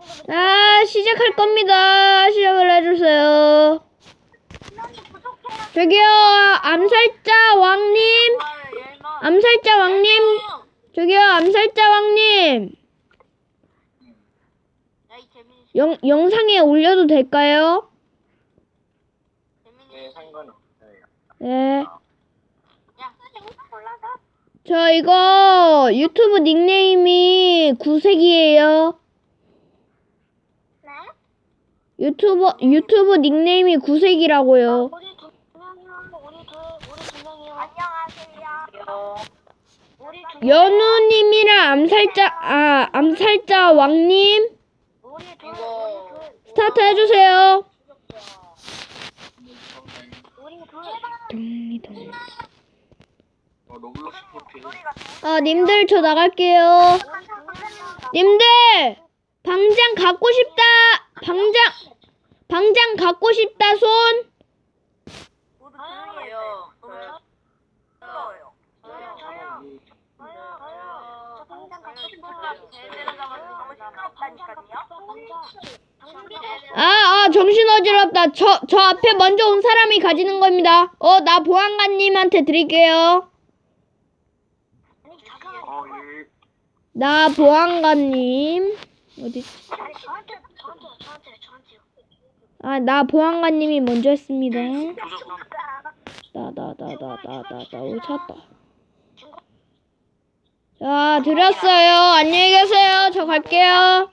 정도면 아, 시작할 겁니다. 시작을 해주세요. 저기요, 암살자 왕님. 암살자 왕님. 저기요, 암살자 왕님. 영, 영상에 올려도 될까요? 네, 상관없어요. 네. 저 이거 유튜브 닉네임이 구색이에요. 네? 유튜브, 유튜브 닉네임이 구색이라고요. 우리 두 명이요. 우리 둘 우리 두 명이요. 안녕하세요. 우리 두 연우님이랑 암살자, 아, 암살자 왕님. 우리 둘 이거- 우리 둘 스타트 해주세요. 우리 둘 어, 로블록스 포트. 아, 님들 저 나갈게요. 님들 방장 갖고 싶다. 방장 방장 갖고 싶다 손. 모두 조용히 해요. 저요. 저요. 저요. 저요. 저요. 저 당장 갖고 싶어요. 제대로 잡아서 너무 시끄럽다니까요. 아, 아 정신 어지럽다. 저 저 앞에 먼저 온 사람이 가지는 겁니다. 어, 나 보안관님한테 드릴게요. 어, 예. 나 보안관님 어디? 아니 저한테 저한테 저한테 저한테요. 아, 나 보안관님이 먼저 했습니다. 나 나 나 나 나 나나 오셨다. 자, 드렸어요. 안녕히 계세요. 저 갈게요.